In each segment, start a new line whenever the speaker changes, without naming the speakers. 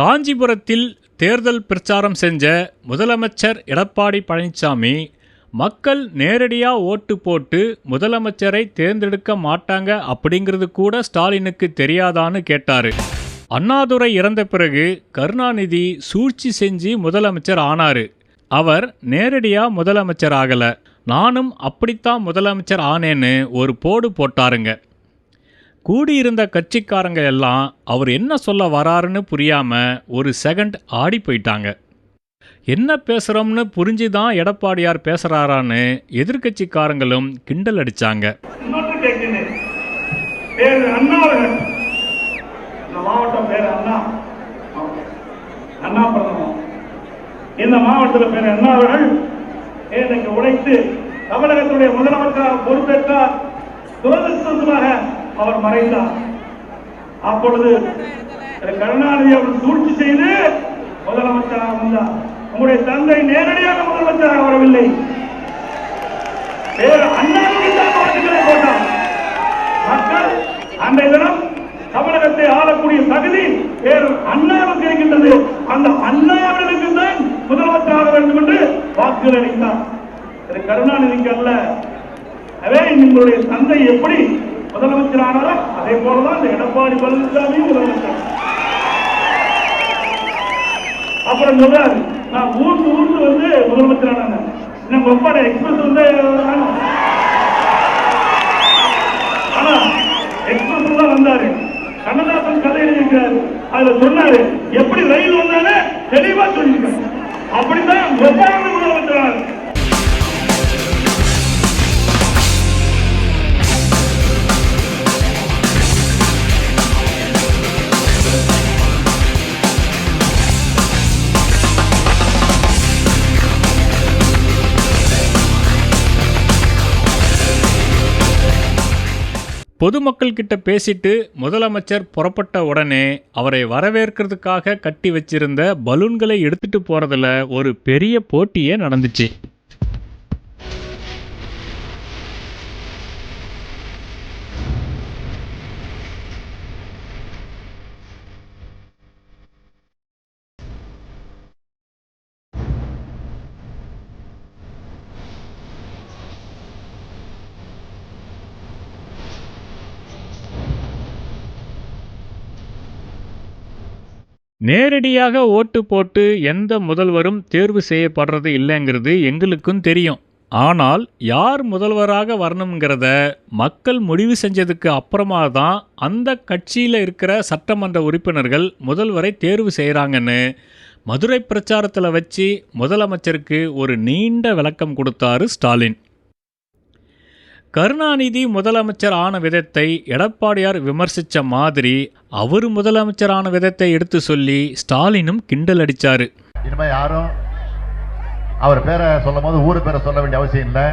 காஞ்சிபுரத்தில் தேர்தல் பிரச்சாரம் செஞ்ச முதலமைச்சர் எடப்பாடி பழனிசாமி மக்கள் நேரடியாக ஓட்டு போட்டு முதலமைச்சரை தேர்ந்தெடுக்க மாட்டாங்க அப்படிங்கிறது கூட ஸ்டாலினுக்கு தெரியாதான்னு கேட்டார். அண்ணாதுரை இறந்த பிறகு கருணாநிதி சூழ்ச்சி செஞ்சு முதலமைச்சர் ஆனார். அவர் நேரடியாக முதலமைச்சர் ஆகலை. நானும் அப்படித்தான் முதலமைச்சர் ஆனேன்னு ஒரு போடு போட்டாருங்க. கூடியிருந்த கட்சிக்காரங்க எல்லாம் அவர் என்ன சொல்ல வராருன்னு புரியாமல் ஒரு செகண்ட் ஆடி போயிட்டாங்க. என்ன பேசுகிறோம்னு புரிஞ்சு தான் எடப்பாடியார் பேசுகிறாரான்னு எதிர்கட்சிக்காரங்களும் கிண்டல்
அடித்தாங்க இந்த மாவட்டத்தில் பேர் அண்ணா அவர்கள் உழைத்து தமிழகத்துடைய முதலமைச்சராக பொறுப்பேற்றார் துரதிருஷ்டமாக அவர் மறைந்தார். அப்பொழுது கருணாநிதி அவர் சூழ்ச்சி செய்து முதலமைச்சராக வந்தார். உங்களுடைய தந்தை நேரடியாக முதலமைச்சராக வரவில்லை. வேறு அண்ணாவுக்கு தான் வாக்குகளை போட்டார். மக்கள் அன்றைய தினம் தமிழகத்தை ஆளக்கூடிய தகுதி வேறு அண்ணாவுக்கு இருக்கின்றது. அந்த அண்ணாவிற்கு தான் முதலமைச்சர் ஆக வேண்டும் என்று வாக்குகள் அளித்தார். கருணாநிதிக்கு அல்ல. அதே உங்களுடைய தந்தை எப்படி முதலமைச்சர் ஆனாரோ அதே போலதான் இந்த எடப்பாடி பழனிசாமி முதலமைச்சர். அப்புறம் சொல்றாரு நான் ஊர்ந்து ஊர்ந்து வந்து முதலமைச்சர் ஆனேன் நம்ம ஒப்பாட எக்ஸ்பிரஸ் வந்து ஆனா எக்ஸ்பிரஸ் தான் வந்தாரு. கண்ணதாசன் கதை எழுதியிருக்கிறாரு. அதுல சொன்னாரு எப்படி ரயில் வந்தாலே தெளிவா சொல்லியிருக்காரு. அப்படிதான் ஒப்பாட முதலமைச்சர் ஆனாரு
பொதுமக்கள் கிட்ட பேசிட்டு முதலமைச்சர் புறப்பட்ட உடனே அவரை வரவேற்கிறதுக்காக கட்டி வச்சிருந்த பலூன்களை எடுத்துட்டு போறதுல ஒரு பெரிய போட்டியே நடந்துச்சு. நேரடியாக ஓட்டு போட்டு எந்த முதல்வரும் தேர்வு செய்யப்படுறது இல்லைங்கிறது எங்களுக்கும் தெரியும். ஆனால் யார் முதல்வராக வரணுங்கிறத மக்கள் முடிவு செஞ்சதுக்கு அப்புறமா தான் அந்த கட்சியில் இருக்கிற சட்டமன்ற உறுப்பினர்கள் முதல்வரை தேர்வு செய்கிறாங்கன்னு மதுரை பிரச்சாரத்தில் வச்சு முதலமைச்சருக்கு ஒரு நீண்ட விளக்கம் கொடுத்தாரு ஸ்டாலின். கருணாநிதி முதலமைச்சர் ஆன விதத்தை எடப்பாடியார் விமர்சித்த மாதிரி அவர் முதலமைச்சர் ஆன விதத்தை எடுத்து சொல்லி ஸ்டாலினும் கிண்டல் அடித்தார்
இனிமேல் யாரும் அவர் பேரை சொல்லும் போது ஊர் பேரை சொல்ல வேண்டிய அவசியம் இல்லை.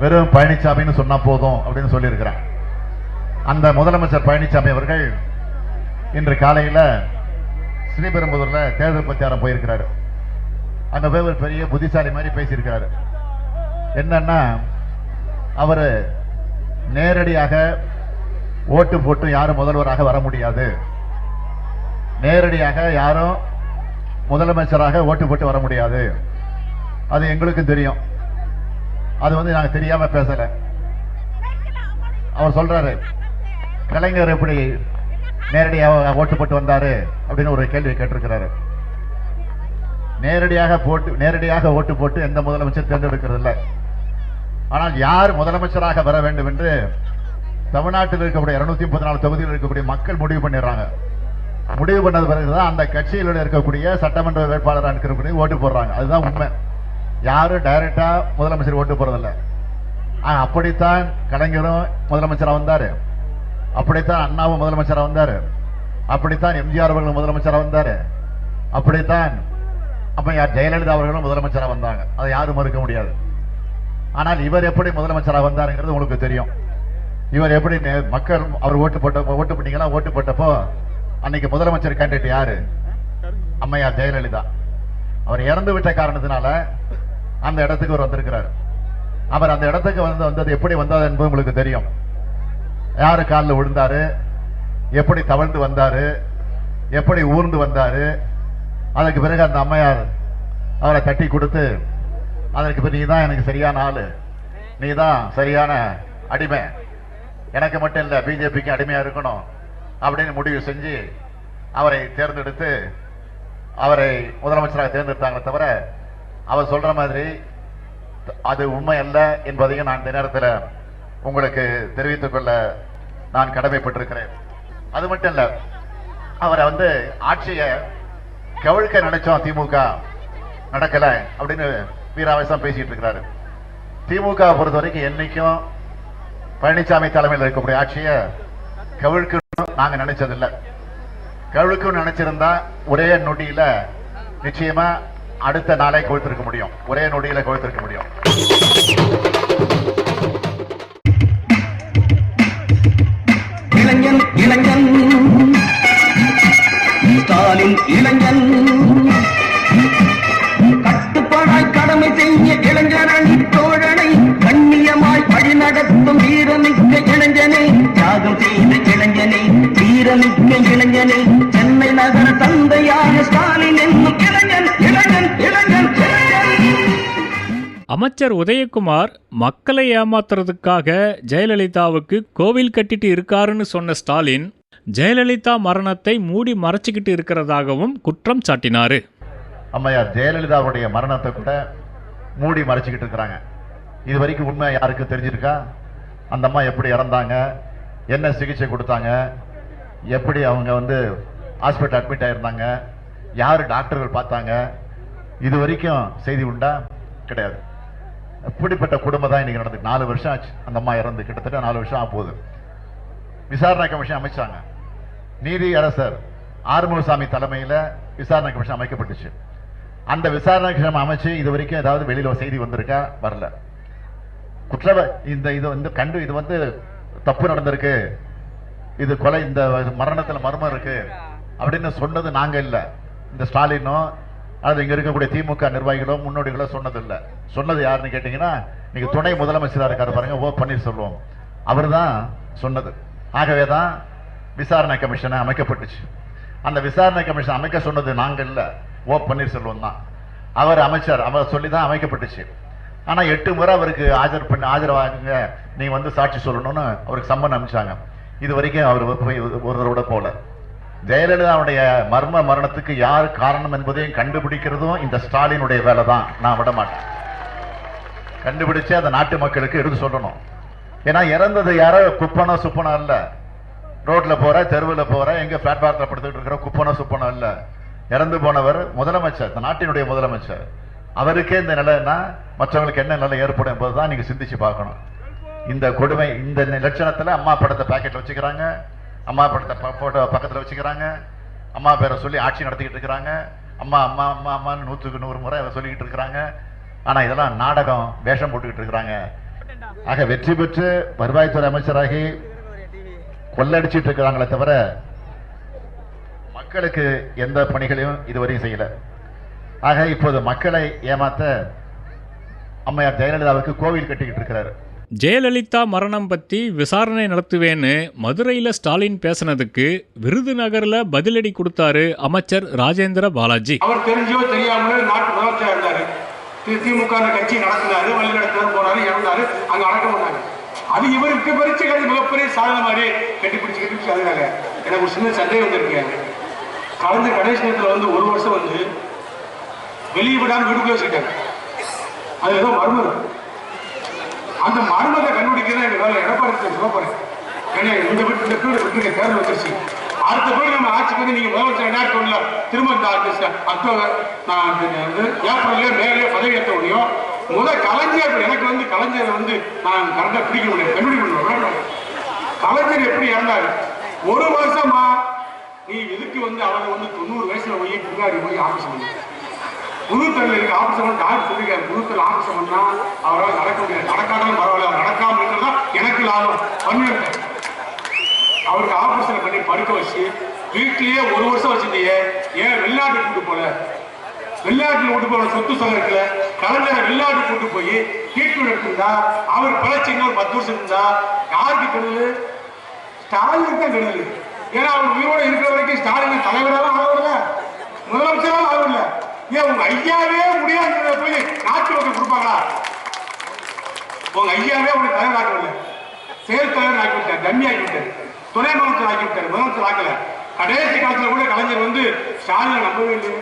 வெறும் பழனிசாமின்னு சொன்னால் போதும் அப்படின்னு சொல்லியிருக்கிறார். அந்த முதலமைச்சர் பழனிசாமி அவர்கள் இன்று காலையில் ஸ்ரீபெரும்புதூரில் தேர்தல் பிரச்சாரம் போயிருக்கிறாரு. அங்கே போய் ஒரு பெரிய புத்திசாலி மாதிரி பேசியிருக்கிறாரு. என்னன்னா அவரு நேரடியாக ஓட்டு போட்டு யாரும் முதல்வராக வர முடியாது. நேரடியாக யாரும் முதலமைச்சராக ஓட்டு போட்டு வர முடியாது. அது எங்களுக்கும் தெரியும். அது வந்து நாங்கள் தெரியாம பேசல. அவர் சொல்றாரு கலைஞர் எப்படி நேரடியாக ஓட்டு போட்டு வந்தாரு? அப்படின்னு ஒரு கேள்வி கேட்டிருக்கிறாரு. நேரடியாக போட்டு நேரடியாக ஓட்டு போட்டு எந்த முதலமைச்சர் தேர்ந்தெடுக்கிறது இல்லை ஆனால் யார் முதலமைச்சராக வர வேண்டும் என்று தமிழ்நாட்டில் இருக்கக்கூடிய இருநூத்தி முப்பத்தி நாலு தொகுதியில் இருக்கக்கூடிய மக்கள் முடிவு பண்ணிடுறாங்க. முடிவு பண்ணது பிறகுதான் அந்த கட்சியில் இருக்கக்கூடிய சட்டமன்ற வேட்பாளராக இருக்கிறவங்க ஓட்டு போடுறாங்க. அதுதான் உண்மை. யாரும் டைரக்டா முதலமைச்சர் ஓட்டு போறதில்லை அப்படித்தான் கலைஞரும் முதலமைச்சராக வந்தாரு. அப்படித்தான் அண்ணாவும் முதலமைச்சராக வந்தாரு. அப்படித்தான் எம்ஜிஆர் அவர்களும் முதலமைச்சராக வந்தாரு. அப்படித்தான் அம்மையார் ஜெயலலிதா அவர்களும் முதலமைச்சராக வந்தாங்க. அதை யாரும் மறுக்க முடியாது. ஆனால் இவர் எப்படி முதலமைச்சராக வந்தாருங்கிறது உங்களுக்கு தெரியும். இவர் எப்படி மக்கள் அவர் ஓட்டு போட்ட ஓட்டு பண்ணீங்களா ஓட்டு போட்டப்போ அன்னைக்கு முதலமைச்சர் கேண்டிடேட் யாரு? அம்மையார் ஜெயலலிதா. அவர் இறந்து விட்ட காரணத்தினால அந்த இடத்துக்கு அவர் வந்திருக்கிறார். அவர் அந்த இடத்துக்கு வந்து வந்தது எப்படி வந்தார் என்பது உங்களுக்கு தெரியும். யாரு காலில் விழுந்தாரு? எப்படி தவழ்ந்து வந்தாரு? எப்படி ஊர்ந்து வந்தாரு? அதற்கு பிறகு அந்த அம்மையார் அவரை தட்டி கொடுத்து அதற்கு நீ தான் எனக்கு சரியான ஆளு. நீ தான் சரியான அடிமை. எனக்கு மட்டும் இல்லை பிஜேபிக்கு அடிமையாக இருக்கணும் அப்படின்னு முடிவு செஞ்சு அவரை தேர்ந்தெடுத்து அவரை முதலமைச்சராக தேர்ந்தெடுத்தாங்களே தவிர அவர் சொல்ற மாதிரி அது உண்மை அல்ல என்பதையும் நான் இந்த நேரத்தில் உங்களுக்கு தெரிவித்துக் கொள்ள நான் கடமைப்பட்டிருக்கிறேன். அது மட்டும் இல்ல அவரை வந்து ஆட்சியை கவிழ்க்க நினைச்சோம் திமுக நடக்கல அப்படின்னு வீராவேசம் பேசிட்டு இருக்கிறாரு. திமுக பொறுத்த வரைக்கும் என்னைக்கும் பழனிசாமி தலைமையில் இருக்கக்கூடிய ஆட்சியை கவிழ்க்கணும் நாங்க நினைச்சதில்லை. கவிழ்க்கணும்னு நினைச்சிருந்தா ஒரே நொடியில நிச்சயமா அடுத்த நாளே கொழுத்திருக்க முடியும். ஒரே நொடியில கொழுத்திருக்க முடியும்.
இளைஞன் இளைஞன். ஸ்டாலின் இளைஞன். கடமை செய்ய இளைஞரணி தோழனை கண்ணியமாய் வழிநடத்தும் வீரமிக்க இளைஞனே தியாகம் செய்த இளைஞனே வீரமிக்க இளைஞனே சென்னை நகர தந்தையான ஸ்டாலின் என்னும் இளைஞன் இளைஞன் இளைஞன்.
அமைச்சர் உதயகுமார் மக்களை ஏமாத்துறதுக்காக ஜெயலலிதாவுக்கு கோவில் கட்டிட்டு இருக்காருன்னு சொன்ன ஸ்டாலின் ஜெயலலிதா மரணத்தை மூடி மறைச்சிக்கிட்டு இருக்கிறதாகவும் குற்றம் சாட்டினாரு.
அம்மையார் ஜெயலலிதாவுடைய மரணத்தை கூட மூடி மறைச்சிக்கிட்டு இருக்கிறாங்க. இது வரைக்கும் உண்மை யாருக்கு தெரிஞ்சிருக்கா? அந்த அம்மா எப்படி இறந்தாங்க? என்ன சிகிச்சை கொடுத்தாங்க? எப்படி அவங்க வந்து ஹாஸ்பிட்டல் அட்மிட் ஆயிருந்தாங்க? யார் டாக்டர்கள் பார்த்தாங்க? இது வரைக்கும் செய்தி உண்டா? கிடையாது. இப்படிப்பட்ட குடும்பம் தான் இன்னைக்கு நடந்து நாலு வருஷம் ஆச்சு அந்த அம்மா இறந்து. கிட்டத்தட்ட நாலு வருஷம் ஆக போகுது. விசாரணை கமிஷன் அமைச்சாங்க. நீதி அரசர் ஆறுமுகசாமி தலைமையில் விசாரணை கமிஷன் அமைக்கப்பட்டுச்சு. அந்த விசாரணை கமிஷன் அமைச்சு இது வரைக்கும் ஏதாவது வெளியில செய்தி வந்திருக்கா? வரல. குற்றவ இந்த இது வந்து கண்டு இது வந்து தப்பு நடந்திருக்கு. இது கொலை இந்த மரணத்துல மர்மம் இருக்கு. அப்படின்னு சொன்னது நாங்க இல்ல. இந்த ஸ்டாலினோ அது இங்க இருக்கக்கூடிய திமுக நிர்வாகிகளோ முன்னோடிகளோ சொன்னது இல்ல. சொன்னது யாருன்னு கேட்டீங்கன்னா நீங்க துணை முதலமைச்சரா இருக்காரு பாருங்க ஓ பன்னீர்செல்வம். அவர்தான் சொன்னது. ஆகவே தான் விசாரணை கமிஷன் அமைக்கப்பட்டுச்சு. அந்த விசாரணை கமிஷன் அமைக்க சொன்னது நாங்கள் இல்லை. ஓ பன்னீர்செல்வம் தான். அவர் அமைச்சர் அவர் சொல்லி தான் அமைக்கப்பட்டுச்சு. ஆனால் எட்டு முறை அவருக்கு ஆஜர் பண்ணி ஆஜராகுங்க நீங்கள் வந்து சாட்சி சொல்லணும்னு அவருக்கு சம்மன் அனுப்பிச்சாங்க. இது வரைக்கும் அவர் போய் ஒரு தடவை போல ஜெயலலிதாவுடைய மர்ம மரணத்துக்கு யார் காரணம் என்பதையும் கண்டுபிடிக்கிறதும் இந்த ஸ்டாலினுடைய வேலை தான் நான் விட மாட்டேன். கண்டுபிடிச்சு அந்த நாட்டு மக்களுக்கு எடுத்து சொல்லணும். ஏன்னா இறந்தது யாரோ? குப்பனோ சுப்பனோ இல்லை ரோட்டில் போகிற தெருவில் போகிற எங்கே பிளாட்பாரத்தில் படுத்துக்கிட்டு இருக்கிற குப்பனோ சுப்பனோ இல்லை இறந்து போனவர் முதலமைச்சர் இந்த நாட்டினுடைய முதலமைச்சர். அவருக்கே இந்த நிலைன்னா மற்றவங்களுக்கு என்ன நிலை ஏற்படும் என்பதுதான் நீங்க சிந்திச்சு பார்க்கணும். இந்த கொடுமை இந்த லட்சணத்துல அம்மா படத்தை பேக்கெட்டில் வச்சுக்கிறாங்க. அம்மா படத்தை ஃபோட்டோ போட்டோ பக்கத்துல வச்சுக்கிறாங்க. அம்மா பேரை சொல்லி ஆட்சி நடத்திக்கிட்டு இருக்கிறாங்க. அம்மா அம்மா அம்மா அம்மான்னு நூற்றுக்கு நூறு முறை அதை சொல்லிக்கிட்டு இருக்கிறாங்க. ஆனா இதெல்லாம் நாடகம் வேஷம் போட்டுக்கிட்டு இருக்கிறாங்க. ஆக வெற்றி பெற்று வருவாய்த்துறை அமைச்சராகி கொள்ளடிச்சிட்டு இருக்கிறாங்களே தவிர மக்களுக்கு எந்த பணிகளையும் இதுவரையும் செய்யல. ஆக இப்போது மக்களை ஏமாத்த அம்மையார் ஜெயலலிதாவுக்கு கோவில் கட்டிக்கிட்டு இருக்கிறாரு.
ஜெயலலிதா மரணம் பற்றி விசாரணை நடத்துவேன்னு மதுரையில் ஸ்டாலின் பேசினதுக்கு விருதுநகரில் பதிலடி கொடுத்தாரு அமைச்சர் ராஜேந்திர பாலாஜி.
அவர் தெரிஞ்சோ தெரியாமலோ நாட்டு முதலமைச்சர் இருந்தாரு. திமுக கட்சி நடத்தினாரு வழி நடத்தினார் போனாரு இறந்தாரு அங்க அடக்கம் பண்ணாங்க அது இவருக்கு கிடையாது மிகப்பெரிய சாதனை மாதிரி கட்டி பிடிச்சு கட்டி பிடிச்சு அதுனால. எனக்கு ஒரு சின்ன சந்தேகம் வந்திருக்கு கலந்து கடைசி நேரத்தில் வந்து ஒரு வருஷம் வந்து வெளியே விடாம வீட்டுக்குள்ளே வச்சுக்கிட்டாங்க அது ஏதோ மர்மம். இருக்கு. அந்த மர்மத்தை கண்டுபிடிக்கிறதா எங்க வேலை. எடப்பாடி சொல்ல ஏன்னா இந்த வீட்டு இந்த வீடு விட்டுருங்க தேர்தல் வந்துருச்சு. அடுத்த போய் நம்ம ஆட்சிக்கு வந்து நீங்க முதலமைச்சர் ரெண்டாயிரத்தி ஒண்ணுல திரும்ப இந்த ஆண்டு அக்டோபர் நான் வந்து ஏப்ரல்ல மேலே பதவி ஏற்ற முடியும். முதல் கலைஞர் எனக்கு வந்து கலைஞர் வந்து நான் கரெக்டாக பிடிக்க முடியும் கண்டுபிடிக்க முடியும் கலைஞர் எப்படி இறந்தாரு? ஒரு வருஷமா நீ எதுக்கு வந்து அவரை வந்து தொண்ணூறு வயசுல போய் புகாரி போய் ஆபீஸ் பண்ணி முழுத்தரில் இருக்க ஆபீஸ் பண்ண டாக்டர் சொல்லிருக்காரு. புதுத்தல் ஆபீஸ் பண்ணா அவரால் நடக்க முடியாது. நடக்காட்டாலும் பரவாயில்ல அவர் நடக்காம இருக்கிறதா எனக்கு லாபம். பண்ணிருக்க அவருக்கு ஆபரேஷன் பண்ணி படுக்க வச்சு வீட்லயே ஒரு வருஷம் வச்சிருந்தீங்க ஏன் வெளிநாட்டு கூட்டு போல? வெளிநாட்டுல கூட்டு போன சொத்து சொகம் இருக்குல்ல கலைஞரை வெளிநாட்டு கூட்டு போய் ட்ரீட்மெண்ட் எடுத்திருந்தா அவர் பிழைச்சி இன்னொரு பத்து வருஷம் இருந்தா யாருக்கு கெடுதல்? ஸ்டாலினுக்கு தான் கெடுதல். ஏன்னா அவர் உயிரோடு இருக்கிற வரைக்கும் ஸ்டாலின் தலைவராக ஆகவில்ல. முதலமைச்சராக ஆகவில்ல. ஏன் உங்க ஐயாவே முடியாது போய் நாட்டு மக்கள் கொடுப்பாங்களா? உங்க ஐயாவே உங்களை தலைவர் ஆகவில்லை செயல் தலைவர் ஆக்கி விட்டார் டம்மி ஆக்கி துணை முதலமைச்சர் ஆக்கி விட்டார் முதலமைச்சர் ஆக்கல. கடைசி காலத்துல கூட கலைஞர் வந்து ஸ்டாலின் நம்பவே இல்லை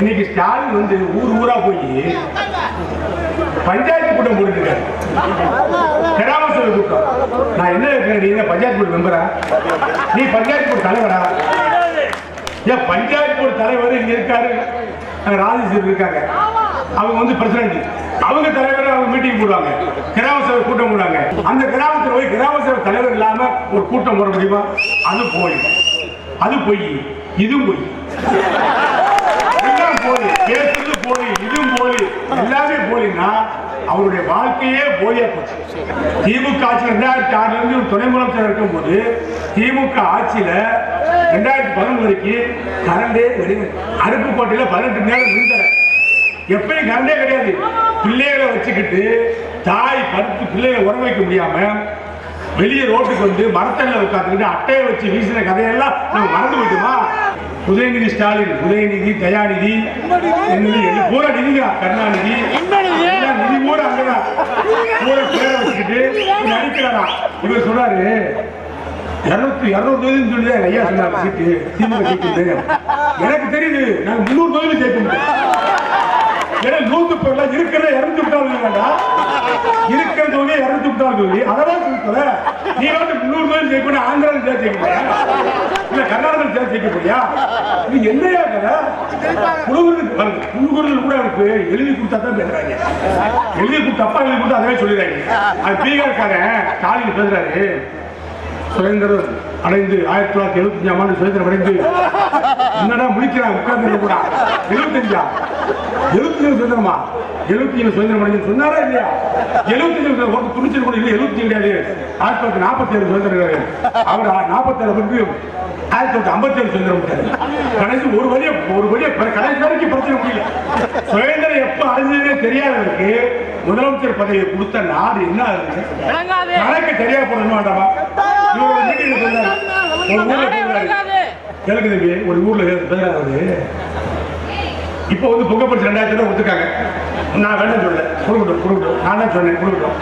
இன்னைக்கு ஸ்டாலின் வந்து ஊர் ஊரா போய் பஞ்சாயத்து கூட்டம் போட்டுருக்காரு கிராம சபை கூட்டம். நான் என்ன இருக்கிறேன் நீ என்ன பஞ்சாயத்து போர்டு மெம்பரா நீ பஞ்சாயத்து போர்டு தலைவரா? ஏன் பஞ்சாயத்து போர்டு தலைவர் இங்க இருக்காரு? ராஜேஸ்வர் இருக்காங்க. அவங்க வந்து பிரசிடண்ட் அவங்க தலைவர் அவங்க மீட்டிங் போடுவாங்க. கிராம சபை கூட்டம் போடுவாங்க. அந்த கிராமத்தில் போய் கிராம சபை தலைவர் இல்லாம ஒரு கூட்டம் போட முடியுமா? அது போய் அது பொய் இதுவும் பொய். எல்லாம் போலி பேசுறது போலி இதுவும் போலி எல்லாமே போலின்னா அவருடைய வாழ்க்கையே போலியா போச்சு. திமுக ஆட்சி ரெண்டாயிரத்தி ஆறுல இருந்து இவர் துணை முதலமைச்சர் இருக்கும்போது திமுக ஆட்சியில ரெண்டாயிரத்தி பதினொன்று வரைக்கும் கரண்டே அடுப்பு போட்டியில பதினெட்டு மணி நேரம் இருந்தார் எப்பயும் கரண்டே கிடையாது. பிள்ளைகளை வச்சுக்கிட்டு தாய் படுத்து பிள்ளைகளை உற வைக்க முடியாம வெளியே ரோட்டுக்கு வந்து மரத்தல்ல உட்காந்துக்கிட்டு அட்டையை வச்சு வீசின கதையெல்லாம் நம்ம மறந்து போயிட்டோமா? உதயநிதி ஸ்டாலின் உதயநிதி தயாநிதி பூரா நிதிங்க கருணாநிதி. நிதி பூரா அங்கதான். பூரா பேரை வச்சுக்கிட்டு இவர் அடிக்கிறாரா இவர் சொல்றாரு இருநூத்தி இருநூறு தொகுதின்னு சொல்லி ஐயா சொன்னார் சீட்டு. திமுக ஜெயிக்குது எனக்கு தெரியுது நாங்க முந்நூறு தொகுதி ஜெயிக்க முடியும் ஏன்னா நூத்து பேர்ல இருக்கிற இறந்து விட்டாலும் வேண்டாம் இருக்கிற தொகுதி இறந்து விட்டாலும் தொகுதி அதெல்லாம் சொல்லல நீ வந்து முந்நூறு தொகுதி ஜெயிக்க முடியும் ஆந்திராவில் சேர்த்து ஜெயிக்க முடியா இல்ல கர்நாடகாவில் சேர்த்து ஜெயிக்க முடியா இது என்னையா கதை? குழுகுறது குழுகுறது கூட எனக்கு எழுதி கொடுத்தா தான் பேசுறாங்க. எழுதி கொடுத்து அப்பா எழுதி கொடுத்தா அதே சொல்லிடுறாங்க. அது பீகார்காரன் காலையில் பேசுறாரு. சுதந்திரம் அடைந்து ஆயிரத்தி தொள்ளாயிரத்தி எழுபத்தி அஞ்சாம் ஆண்டு சுதந்திரம் அடைந்து என்னடா முடிக்கிறான் உட்கார்ந்து கூட. எழுபத்தஞ்சா? எழுபத்தஞ்சு சுதந்திரமா? எழுபத்தி ஏழு சுதந்திரம் அடைஞ்சு சொன்னாரா இல்லையா? எழுபத்தி ஏழு ஒரு துணிச்சல் கூட இல்லை எழுபத்தி கிடையாது. ஆயிரத்தி தொள்ளாயிரத்தி நாற்பத்தி ஏழு சுதந்திரம் அவர் நாற்பத்தி ஏழு வந்து ஆயிரத்தி தொள்ளாயிரத்தி ஐம்பத்தி ஏழு சுதந்திரம் கடைசி ஒரு வழியை ஒரு வழியை கடைசி வரைக்கும் பிரச்சனை முடியல சுதந்திரம் எப்ப அடைஞ்சதுன்னே தெரியாதவருக்கு முதலமைச்சர் பதவியை கொடுத்த நாடு என்ன கணக்கு சரியா போடணும் வேண்டாமா? ஒரு ஊர்ல தம்பி ஒரு ஊர்ல பேசுறாரு இப்போ வந்து புகைப்பரிசு ரெண்டாயிரத்தி ரூபாய் கொடுத்துருக்காங்க. நான் வேண்டாம் சொல்ல கொடுக்கட்டும் கொடுக்கட்டும். நான் தான் சொன்னேன் கொடுக்கட்டும்.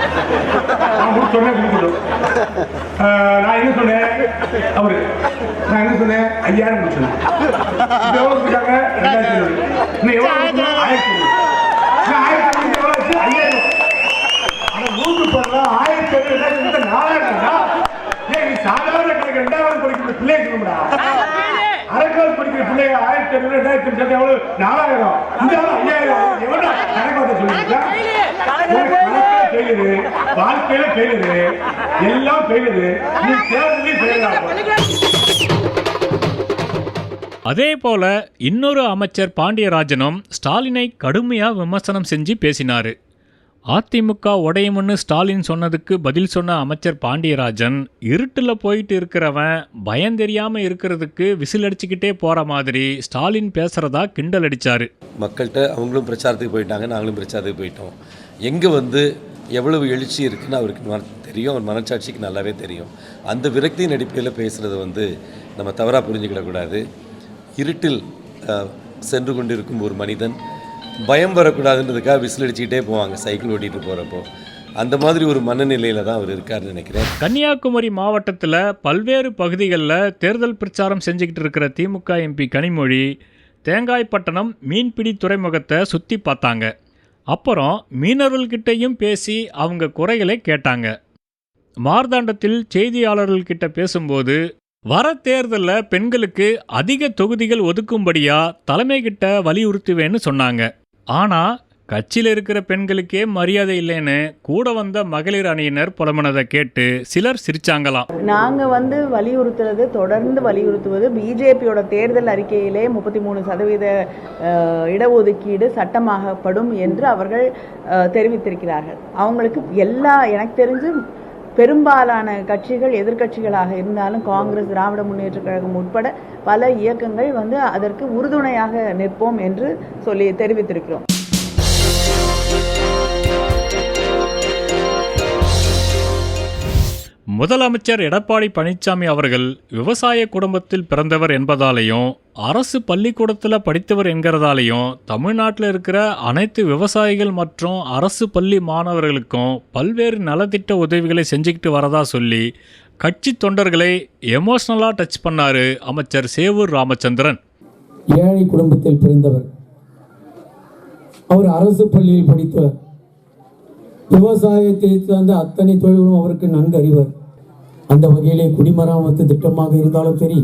நான் கொடுத்து சொன்னேன் கொடுக்கட்டும். நான் என்ன சொன்னேன்? அவரு நான் என்ன சொன்னேன்? ஐயாயிரம் கொடுத்து சொன்னேன் இப்போ எவ்வளோ கொடுத்தாங்க ரெண்டாயிரத்தி ஐநூறு. இன்னும் எவ்வளோ? ஆயிரத்தி ஆயிரத்தி எவ்வளோ? ஐயாயிரம். ஆனா நூற்று பண்ணலாம் ஆயிரத்தி ஐநூறு நாலாயிரம்டா ஏன் நீ சாதாரண ரெண்டாவது படிக்கிற பிள்ளைய சொல்லுடா அரைக்காவது படிக்கிற பிள்ளைய ஆயிரத்தி ஐநூறு ரெண்டாயிரத்தி சேர்த்து எவ்வளவு? நாலாயிரம். இந்த ஆளு ஐயாயிரம் எவ்வளோ கணக்கு சொல்லிருக்கா ஃபெயிலரு வாழ்க்கையில ஃபெயிலரு எல்லாம் ஃபெயிலரு நீ தேர்தலே ஃபெயிலர்
அதே போல இன்னொரு அமைச்சர் பாண்டியராஜனும் ஸ்டாலினை கடுமையாக விமர்சனம் செஞ்சு பேசினார். அதிமுக உடையும்னு ஸ்டாலின் சொன்னதுக்கு பதில் சொன்ன அமைச்சர் பாண்டியராஜன் இருட்டில் போயிட்டு இருக்கிறவன் பயம் தெரியாமல் இருக்கிறதுக்கு விசில் அடிச்சுக்கிட்டே போகிற மாதிரி ஸ்டாலின் பேசுகிறதா கிண்டல் அடித்தார்
மக்கள்கிட்ட அவங்களும் பிரச்சாரத்துக்கு போயிட்டாங்க நாங்களும் பிரச்சாரத்துக்கு போயிட்டோம். எங்கே வந்து எவ்வளவு எழுச்சி இருக்குன்னு அவருக்கு மன- தெரியும் அவர் மனச்சாட்சிக்கு நல்லாவே தெரியும். அந்த விரக்தியின் அடிப்படையில் பேசுகிறது வந்து நம்ம தவறாக புரிஞ்சுக்கிடக்கூடாது இருட்டில் சென்று கொண்டிருக்கும் ஒரு மனிதன் பயம் வரக்கூடாதுன்றதுக்காக விசில் அடிச்சுக்கிட்டே போவாங்க சைக்கிள் ஓட்டிகிட்டு போகிறப்போ அந்த மாதிரி ஒரு மனநிலையில் தான் அவர் இருக்காருன்னு நினைக்கிறேன்.
கன்னியாகுமரி மாவட்டத்தில் பல்வேறு பகுதிகளில் தேர்தல் பிரச்சாரம் செஞ்சுக்கிட்டு இருக்கிற திமுக எம்பி கனிமொழி தேங்காய்பட்டணம் மீன்பிடி துறைமுகத்தை சுற்றி பார்த்தாங்க. அப்புறம் மீனவர்கள்கிட்டையும் பேசி அவங்க குறைகளை கேட்டாங்க. மார்தாண்டத்தில் செய்தியாளர்கள்கிட்ட பேசும்போது வர தேர்தலில் பெண்களுக்கு அதிக தொகுதிகள் ஒதுக்கும்படியாக தலைமைகிட்ட வலியுறுத்துவேன்னு சொன்னாங்க. ஆனால் கட்சியில் இருக்கிற பெண்களுக்கே மரியாதை இல்லைன்னு கூட வந்த மகளிர் அணியினர் புலம்புனதை கேட்டு சிலர் சிரிச்சாங்களாம்.
நாங்கள் வந்து வலியுறுத்துறது தொடர்ந்து வலியுறுத்துவது பிஜேபியோட தேர்தல் அறிக்கையிலே முப்பத்தி மூணு சதவீத இடஒதுக்கீடு சட்டமாகப்படும் என்று அவர்கள் தெரிவித்திருக்கிறார்கள். அவங்களுக்கு எல்லா எனக்கு தெரிஞ்சு பெரும்பாலான கட்சிகள் எதிர்க்கட்சிகளாக இருந்தாலும் காங்கிரஸ் திராவிட முன்னேற்ற கழகம் உட்பட பல இயக்கங்கள் வந்து அதற்கு உறுதுணையாக நிற்போம் என்று சொல்லி தெரிவித்திருக்கிறோம்.
முதலமைச்சர் எடப்பாடி பழனிசாமி அவர்கள் விவசாய குடும்பத்தில் பிறந்தவர் என்பதாலேயும் அரசு பள்ளிக்கூடத்தில் படித்தவர் என்கிறதாலையும் தமிழ்நாட்டில் இருக்கிற அனைத்து விவசாயிகள் மற்றும் அரசு பள்ளி மாணவர்களுக்கும் பல்வேறு நலத்திட்ட உதவிகளை செஞ்சுக்கிட்டு வரதா சொல்லி கட்சி தொண்டர்களை எமோஷ்னலாக டச் பண்ணாரு அமைச்சர் சேவூர் ராமச்சந்திரன்.
ஏழை குடும்பத்தில் பிறந்தவர் அவர் அரசு பள்ளியில் படித்தவர் விவசாயத்தை சார்ந்த அத்தனை தொழில்களும் அவருக்கு நன்கு அறிவர் அந்த வகையிலே குடிமராமத்து திட்டமாக இருந்தாலும் சரி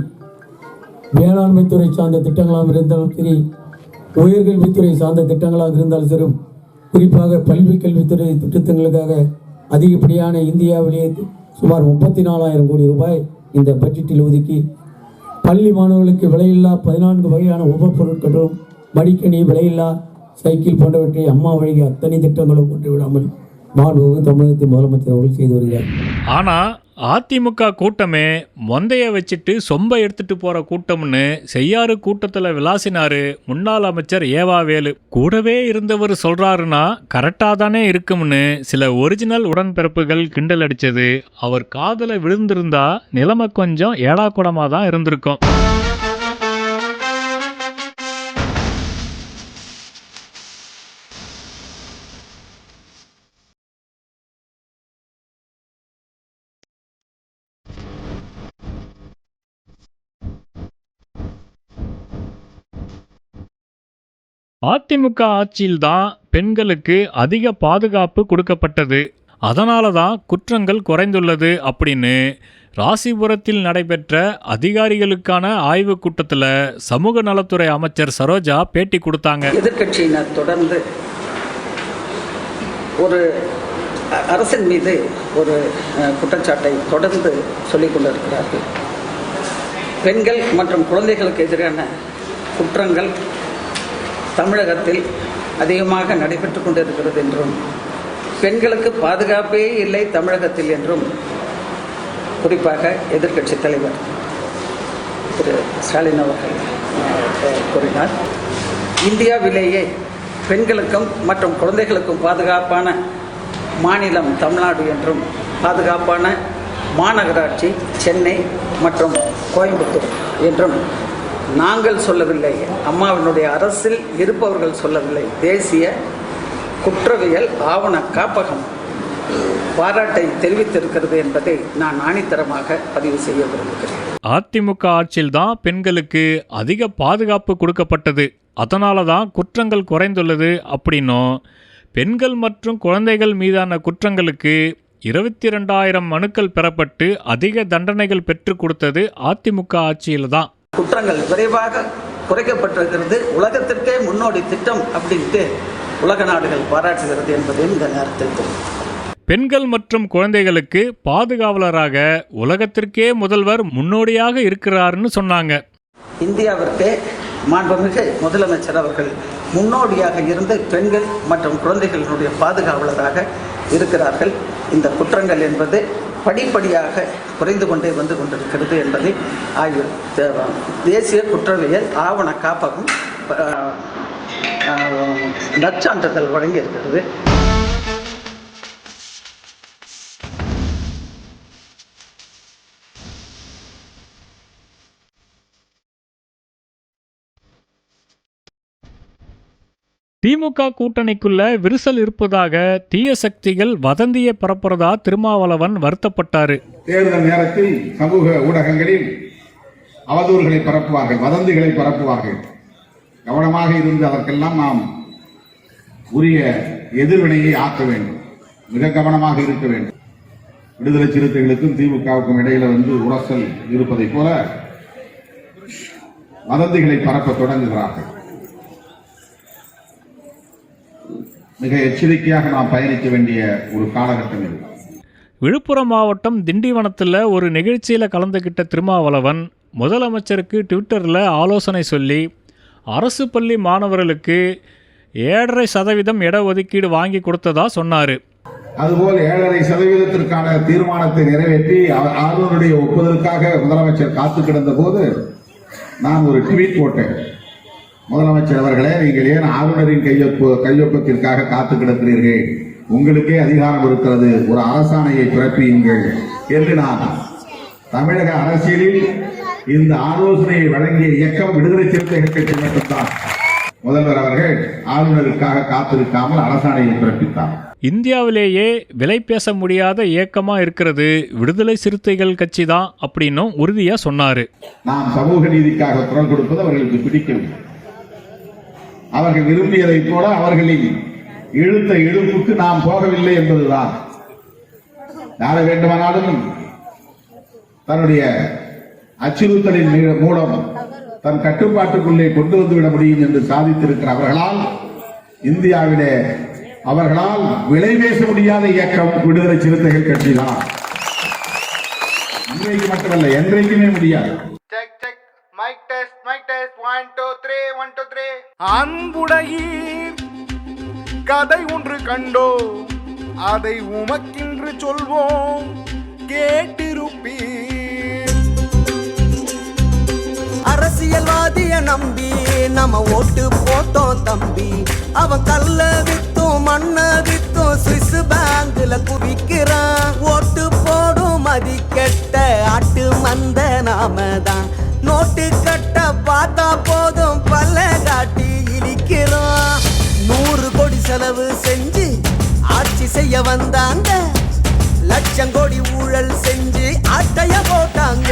வேளாண்மை துறை சார்ந்த திட்டங்களாக இருந்தாலும் சரி உயர்கல்வித்துறை சார்ந்த திட்டங்களாக இருந்தாலும் சரி குறிப்பாக பல்வி கல்வித்துறை திட்டங்களுக்காக அதிகப்படியான இந்தியாவிலேயே சுமார் முப்பத்தி நாலாயிரம் கோடி ரூபாய் இந்த பட்ஜெட்டில் ஒதுக்கி பள்ளி மாணவர்களுக்கு விலையில்லா பதினான்கு வகையான உபப்பொருட்களும் மடிக்கணி விலையில்லா சைக்கிள் போன்றவற்றை அம்மா வழங்கிய அத்தனை திட்டங்களும் கொண்டு விடாமல் மாண்புமிகு தமிழகத்தின் முதலமைச்சர் அவர்கள் செய்து வருகிறார்.
ஆனால் அதிமுக கூட்டமே மொந்தைய வச்சுட்டு சொம்பை எடுத்துட்டு போகிற கூட்டம்னு செய்யாறு கூட்டத்தில் விளாசினாரு முன்னாள் அமைச்சர் ஏவாவேலு கூடவே இருந்தவர் சொல்கிறாருன்னா கரெக்டாக தானே இருக்கும்னு சில ஒரிஜினல் உடன்பிறப்புகள் கிண்டல் அடிச்சது. அவர் காதில் விழுந்திருந்தா நிலைமை கொஞ்சம் ஏடாக்கூடமாக தான் இருந்திருக்கும். அதிமுக ஆட்சியில்தான் பெண்களுக்கு அதிக பாதுகாப்பு கொடுக்கப்பட்டது. அதனால தான் குற்றங்கள் குறைந்துள்ளது அப்படின்னு ராசிபுரத்தில் நடைபெற்ற அதிகாரிகளுக்கான ஆய்வுக் கூட்டத்தில் சமூக நலத்துறை அமைச்சர் சரோஜா பேட்டி கொடுத்தாங்க.
எதிர்கட்சியினர் தொடர்ந்து ஒரு அரசின் மீது ஒரு குற்றச்சாட்டை தொடர்ந்து சொல்லிக் கொண்டிருக்கிறார்கள். பெண்கள் மற்றும் குழந்தைகளுக்கு எதிரான குற்றங்கள் தமிழகத்தில் அதிகமாக நடைபெற்று கொண்டிருக்கிறது என்றும் பெண்களுக்கு பாதுகாப்பே இல்லை தமிழகத்தில் என்றும் குறிப்பாக எதிர்க்கட்சி தலைவர் திரு ஸ்டாலின் அவர்கள் கூறினார். இந்தியாவிலேயே பெண்களுக்கும் மற்றும் குழந்தைகளுக்கும் பாதுகாப்பான மாநிலம் தமிழ்நாடு என்றும் பாதுகாப்பான மாநகராட்சி சென்னை மற்றும் கோயம்புத்தூர் என்றும் நாங்கள் சொல்லவில்லை. அம்மாவினுடைய அரசில் இருப்பவர்கள் சொல்லவில்லை. தேசிய குற்றவியல் ஆவண காப்பகம் பாராட்டை தெரிவித்திருக்கிறது என்பதை நான் ஆணித்தரமாக பதிவு செய்ய விரும்புகிறேன்.
அதிமுக ஆட்சியில்தான் பெண்களுக்கு அதிக பாதுகாப்பு கொடுக்கப்பட்டது. அதனால தான் குற்றங்கள் குறைந்துள்ளது அப்படின்னும் பெண்கள் மற்றும் குழந்தைகள் மீதான குற்றங்களுக்கு இருபத்தி ரெண்டாயிரம் மனுக்கள் பெறப்பட்டு அதிக தண்டனைகள் பெற்றுக் கொடுத்தது அதிமுக ஆட்சியில் தான்
குற்றங்கள் விரைவாக குறைக்கப்பட்டிருக்கிறது. உலகத்திற்கே முன்னோடி திட்டம் அப்படின்ட்டு உலக நாடுகள் பாராட்டுகிறது என்பதையும் இந்த நேரத்தில்.
பெண்கள் மற்றும் குழந்தைகளுக்கு பாதுகாவலராக உலகத்திற்கே முதல்வர் முன்னோடியாக இருக்கிறாருன்னு சொன்னாங்க.
இந்தியாவிற்கே மாண்புமிகு முதலமைச்சர் அவர்கள் முன்னோடியாக இருந்து பெண்கள் மற்றும் குழந்தைகளுடைய பாதுகாவலராக இருக்கிறார்கள். இந்த குற்றங்கள் என்பது படிப்படியாக குறைந்து கொண்டே வந்து கொண்டிருக்கிறது என்பதை ஆய்வு தேசிய குற்றவியல் ஆவண காப்பகம் நற்சான்றிதழ் வழங்கி இருக்கிறது
திமுக கூட்டணிக்குள்ள விரிசல் இருப்பதாக தீய சக்திகள் வதந்தியை பரப்புறதா திருமாவளவன் வருத்தப்பட்டாரு.
தேர்தல் நேரத்தில் சமூக ஊடகங்களில் அவதூறுகளை பரப்புவார்கள் வதந்திகளை பரப்புவார்கள். கவனமாக இருந்து அதற்கெல்லாம் நாம் உரிய எதிர்வினையை ஆக்க வேண்டும். மிக கவனமாக இருக்க வேண்டும். விடுதலை சிறுத்தைகளுக்கும் திமுகவுக்கும் இடையில வந்து உரசல் இருப்பதைப் போல வதந்திகளை பரப்ப தொடங்குகிறார்கள். மிக எச்சரிக்கையாக நாம் பயணிக்க வேண்டிய ஒரு காலகட்டம் இது.
விழுப்புரம் மாவட்டம் திண்டிவனத்தில் ஒரு நிகழ்ச்சியில் கலந்துக்கிட்ட திருமாவளவன் முதலமைச்சருக்கு ட்விட்டரில் ஆலோசனை சொல்லி அரசு பள்ளி மாணவர்களுக்கு ஏழரை சதவீதம் இடஒதுக்கீடு வாங்கி கொடுத்ததா சொன்னார்.
அதுபோல் ஏழரை சதவீதத்திற்கான தீர்மானத்தை நிறைவேற்றி ஆளுநருடைய ஒப்புதலுக்காக முதலமைச்சர் காத்து கிடந்த போது நான் ஒரு ட்வீட் போட்டேன். முதலமைச்சர் அவர்களே நீங்கள் ஏன் ஆளுநரின் கையொப்பு கையொப்பத்திற்காக காத்து கிடக்கிறீர்கள்? உங்களுக்கே அதிகாரம் இருக்கிறது. ஒரு அரசாணையை பிறப்பியுங்கள் என்று நான் தமிழக அரசியலில்
இந்த ஆலோசனையை வழங்கிய இயக்கம் விடுதலை சிறுத்தைகள் கட்சி மட்டும்தான் முதல்வர் அவர்கள் ஆளுநருக்காக காத்திருக்காமல் அரசாணையை பிறப்பித்தார்.
இந்தியாவிலேயே விலை பேச முடியாத இயக்கமா இருக்கிறது விடுதலை சிறுத்தைகள் கட்சி தான் அப்படின்னும் உறுதியா சொன்னாரு.
நாம் சமூக நீதிக்காக குரல் கொடுப்பது அவர்களுக்கு பிடிக்கவில்லை. அவர்கள் விரும்பியதை போல அவர்களின் இழுத்த இழுப்புக்கு நாம் போகவில்லை என்பதுதான். யாரை வேண்டுமானாலும் தன்னுடைய அச்சுறுத்தலின் மூலம் தன் கட்டுப்பாட்டுக்குள்ளே கொண்டு வந்துவிட முடியும் என்று சாதித்திருக்கிற அவர்களால் இந்தியாவிலே அவர்களால் விலை பேச முடியாத இயக்கம் விடுதலை சிறுத்தைகள் கட்சிதான். இன்றைக்கு மட்டுமல்ல என்றைக்குமே முடியாது.
அன்புடையீர் கதை ஒன்று கண்டோ அதை உமக்கின்று சொல்வோம் கேட்டிருப்பீர்.
அரசியல்வாதிய நம்பி நம்ம ஓட்டு போட்டோம் தம்பி. அவன் கல்ல வித்தும் மண்ண வித்தும் சுவிஸ் பேங்க்ல குவிக்கிறான். ஓட்டு போடும் மதி கெட்ட ஆட்டு மந்த நாம தான் நோட்டு கட்ட பார்த்தா போதும். பல்ல காட்டி இழிக்கிறோம். நூறு கோடி செலவு செஞ்சு ஆட்சி செய்ய வந்தாங்க. லட்சம் கோடி ஊழல் செஞ்சு அட்டைய போட்டாங்க.